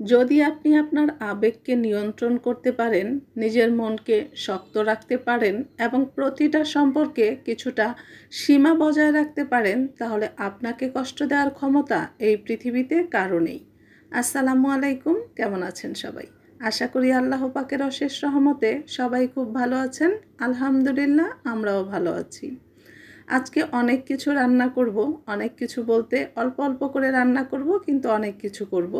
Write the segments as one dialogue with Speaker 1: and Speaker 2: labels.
Speaker 1: যদি আপনি আপনার আবেগকে নিয়ন্ত্রণ করতে পারেন, নিজের মনকে শক্ত রাখতে পারেন এবং প্রতিটা সম্পর্কে কিছুটা সীমা বজায় রাখতে পারেন, তাহলে আপনাকে কষ্ট দেওয়ার ক্ষমতা এই পৃথিবীতে কারও নেই আসসালামু আলাইকুম, কেমন আছেন সবাই? আশা করি আল্লাহ পাকের অশেষ রহমতে সবাই খুব ভালো আছেন। আলহামদুলিল্লাহ, আমরাও ভালো আছি। আজকে অনেক কিছু রান্না করব, অনেক কিছু বলতে অল্প অল্প করে রান্না করব, কিন্তু অনেক কিছু করব।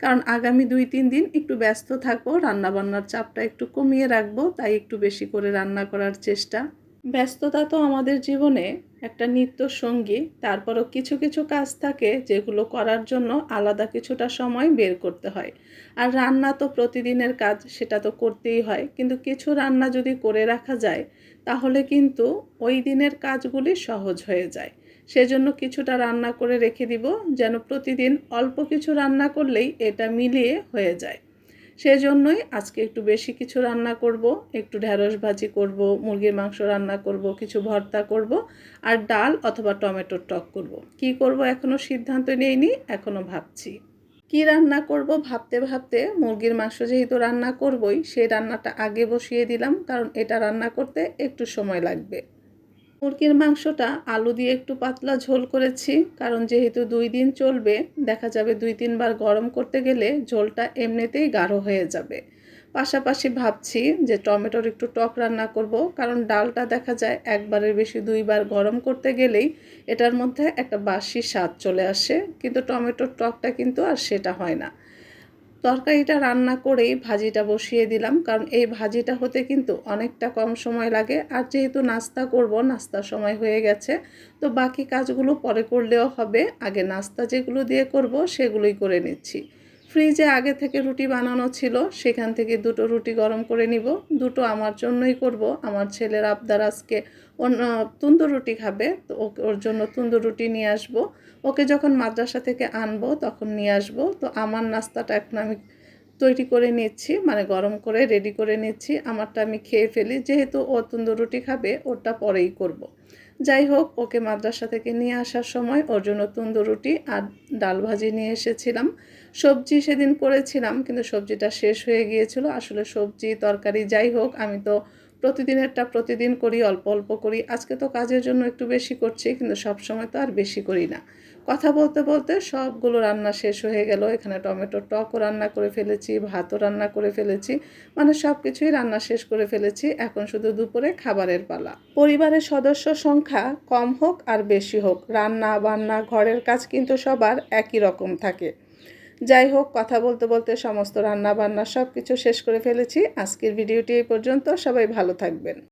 Speaker 1: কারণ আগামী দুই তিন দিন একটু ব্যস্ত থাকব, রান্নাবান্নার চাপটা একটু কমিয়ে রাখব, তাই একটু বেশি করে রান্না করার চেষ্টা। ব্যস্ততা তো আমাদের জীবনে একটা নিত্য সঙ্গী তারপরও কিছু কিছু কাজ থাকে যেগুলো করার জন্য আলাদা কিছুটা সময় বের করতে হয়। আর রান্না তো প্রতিদিনের কাজ, সেটা তো করতেই হয়। কিন্তু কিছু রান্না যদি করে রাখা যায়, তাহলে কিন্তু ওই দিনের কাজগুলি সহজ হয়ে যায়। সেজন্য কিছুটা রান্না করে রেখে দিব, যেন প্রতিদিন অল্প কিছু রান্না করলেই এটা মিলিয়ে হয়ে যায়। সেজন্যই আজকে একটু বেশি কিছু রান্না করব, একটু ঢ্যাঁড়স ভাজি করব, মুরগির মাংস রান্না করব, কিছু ভর্তা করব আর ডাল অথবা টমেটোর টক করব। কি করব এখনও সিদ্ধান্ত নেইনি এখনও ভাবছি। কি রান্না করব ভাবতে ভাবতে, মুরগির মাংস যেহেতু রান্না করবই, সেই রান্নাটা আগে বসিয়ে দিলাম, কারণ এটা রান্না করতে একটু সময় লাগবে। মুরগির মাংসটা আলু দিয়ে একটু পাতলা ঝোল করেছি, কারণ যেহেতু দুই দিন চলবে, দেখা যাবে দুই তিনবার গরম করতে গেলে ঝোলটা এমনিতেই গাঢ় হয়ে যাবে। পাশাপাশি ভাবছি যে টমেটোর একটু টক রান্না করব, কারণ ডালটা দেখা যায় একবারের বেশি দুইবার গরম করতে গেলেই এটার মধ্যে একটা বাসি স্বাদ চলে আসে, কিন্তু টমেটোর টকটা কিন্তু আর সেটা হয় না। তরকারিটা রান্না করেই ভাজিটা বসিয়ে দিলাম, কারণ এই ভাজিটা হতে কিন্তু অনেকটা কম সময় লাগে। আর যেহেতু নাস্তা করব, নাস্তার সময় হয়ে গেছে, তো বাকি কাজগুলো পরে করলেও হবে। আগে নাস্তা যেগুলো দিয়ে করব, সেগুলোই করে নিচ্ছি। ফ্রিজে আগে থেকে রুটি বানানো ছিল, সেখান থেকে দুটো রুটি গরম করে নিব। দুটো আমার জন্যই করব। আমার ছেলের আবদার আজকে অন্য তুন্দুর রুটি খাবে, তো ওর জন্য তুন্দুর রুটি নিয়ে আসব। ওকে যখন মাদ্রাসা থেকে আনব, তখন নিয়ে আসব। তো আমার নাস্তাটা এখন আমি তৈরি করে নিচ্ছি মানে গরম করে রেডি করে নিচ্ছি। আমারটা আমি খেয়ে ফেলি। যেহেতু ও তুন্দুর রুটি খাবে ওটা পরেই করব। যাই হোক, ওকে মাদ্রাসা থেকে নিয়ে আসার সময় ওর জন্য তুন্দুর রুটি আর ডাল ভাজি নিয়ে এসেছিলাম। সবজি সেদিন করেছিলাম, কিন্তু সবজিটা শেষ হয়ে গিয়েছিল। আসলে সবজি, তরকারি যাই হোক, আমি তো প্রতিদিনেরটা প্রতিদিন করি, অল্প অল্প করি। আজকে তো কাজের জন্য একটু বেশি করছি, কিন্তু সব সময় তো আর বেশি করি না। কথা বলতে বলতে সবগুলো রান্না শেষ হয়ে গেল। এখানে টমেটো টকও রান্না করে ফেলেছি, ভাতও রান্না করে ফেলেছি মানে সব কিছুই রান্না শেষ করে ফেলেছি। এখন শুধু দুপুরে খাবারের পালা। পরিবারের সদস্য সংখ্যা কম হোক আর বেশি হোক। রান্না, বান্না, ঘরের কাজ কিন্তু সবার একই রকম থাকে। যাই হোক, কথা বলতে বলতে সমস্ত রান্না বান্না সব কিছু শেষ করে ফেলেছি। আজকের ভিডিওটি এই পর্যন্ত। সবাই ভালো থাকবেন।